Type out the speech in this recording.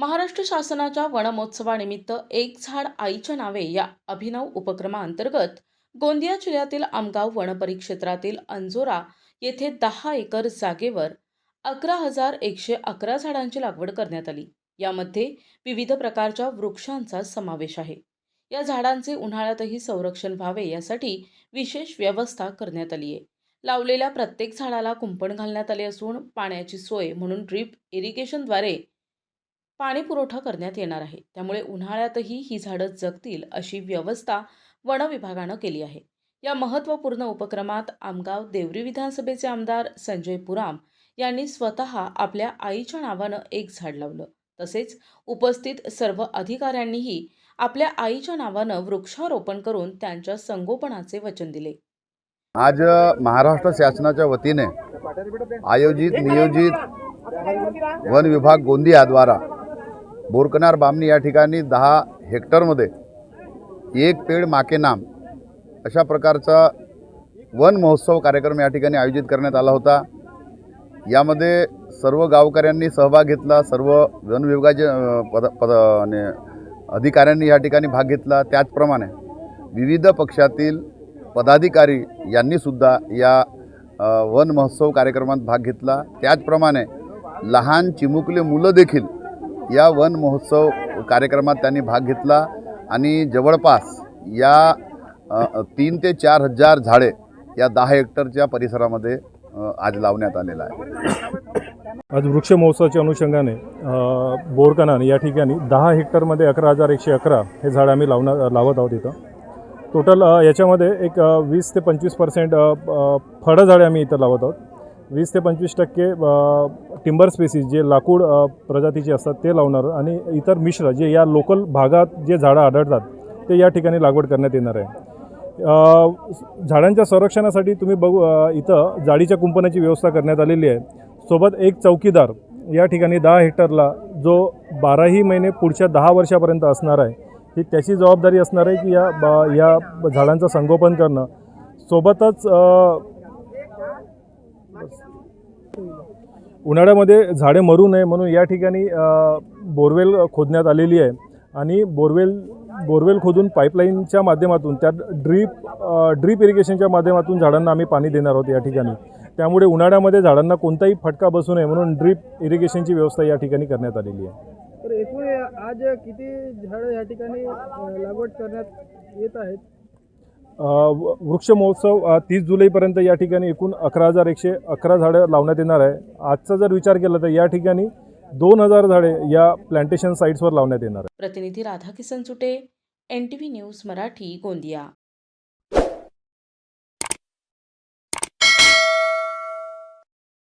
महाराष्ट्र शासनाच्या वनमहोत्सवानिमित्त एक झाड आईच्या नावे या अभिनव उपक्रमाअंतर्गत गोंदिया जिल्ह्यातील आमगाव वनपरिक्षेत्रातील अंजोरा येथे दहा एकर जागेवर अकरा हजार एकशे अकरा झाडांची लागवड करण्यात आली. यामध्ये विविध प्रकारच्या वृक्षांचा समावेश आहे. या झाडांचे उन्हाळ्यातही संरक्षण व्हावे यासाठी विशेष व्यवस्था करण्यात आली आहे लावलेल्या प्रत्येक झाडाला कुंपण घालण्यात आले असून पाण्याची सोय म्हणून ड्रीप इरिगेशनद्वारे पाणी पुरवठा करण्यात येणार आहे. त्यामुळे उन्हाळ्यातही ही झाडं जगतील अशी व्यवस्था वन विभागानं केली आहे. या महत्त्वपूर्ण उपक्रमात आमगाव देवरी विधानसभेचे आमदार संजय पुराम यांनी स्वतः आपल्या आईच्या नावानं एक झाड लावलं. तसेच उपस्थित सर्व अधिकाऱ्यांनीही आपल्या आईच्या नावानं वृक्षारोपण करून त्यांच्या संगोपनाचे वचन दिले. आज महाराष्ट्र शासनाच्या वतीने आयोजित नियोजित वन विभाग गोंदियाद्वारा बोरकनार बामणी या ठिकाणी दहा हेक्टरमध्ये एक पेड माके नाम अशा प्रकारचा वन महोत्सव कार्यक्रम या ठिकाणी आयोजित करण्यात आला होता. यामध्ये सर्व गावकऱ्यांनी सहभाग घेतला सर्व वनविभागाचे पद पद अधिकाऱ्यांनी या ठिकाणी भाग घेतला. त्याचप्रमाणे विविध पक्षातील पदाधिकारी यांनीसुद्धा या वन महोत्सव कार्यक्रमात भाग घेतला. त्याचप्रमाणे लहान चिमुकले मुलं देखील या वन महोत्सव कार्यक्रमात त्यांनी भाग घेतला आणि जवळपास या तीन ते चार हजार झाडे या दहा हेक्टरच्या परिसरामध्ये आज लावण्यात आलेलं आहे. आज वृक्ष महोत्सवाच्या अनुषंगाने बोरकनाने बोरकनान या ठिकाणी दहा हेक्टरमध्ये अकरा हजार एकशे अकरा हे झाड आम्ही लावणार लावत आहोत इथं. टोटल याच्यामध्ये एक वीस ते पंचवीस पर्सेंट फळं झाडे आम्ही इथं लावत आहोत. वीस ते पंचवीस टक्के टिंबर स्पेसीस जे लाकूड प्रजातीचे असतात ते लावणार आणि इतर मिश्र जे या लोकल भागात जे झाडं आढळतात ते या ठिकाणी लागवड करण्यात येणार आहे. झाडांच्या संरक्षणासाठी तुम्ही बघू इथं जाळीच्या कुंपणाची व्यवस्था करण्यात आलेली आहे. सोबत एक चौकीदार या ठिकाणी दहा हेक्टरला जो बाराही महिने पुढच्या दहा वर्षापर्यंत असणार आहे ही त्याची जबाबदारी असणार आहे की या बा या झाडांचं संगोपन करणं. सोबतच उन्हाळ्यामध्ये झाडे मरू नये म्हणून या ठिकाणी बोरवेल खोदण्यात आलेली आहे. आणि बोरवेल बोरवेल खोदून पाईपलाईनच्या माध्यमातून त्यात ड्रीप ड्रीप इरिगेशनच्या माध्यमातून झाडांना आम्ही पाणी देणार आहोत या ठिकाणी. त्यामुळे उन्हाळ्यामध्ये झाडांना कोणताही फटका बसू नये म्हणून ड्रीप इरिगेशनची व्यवस्था या ठिकाणी करण्यात आलेली आहे. तर एकूण आज किती झाडं या ठिकाणी लागवड करण्यात येत आहेत? वृक्ष महोत्सव तीस जुलैपर्यंत या ठिकाणी एकूण अकरा हजार एकशे अकरा झाडं लावण्यात येणार आहे. आजचा जर विचार केला तर या ठिकाणी दोन हजार झाडे या प्लांटेशन साईट्सवर लावण्यात येणार आहे. प्रतिनिधी Radhakisan Sute N T V news Marathi Gondia.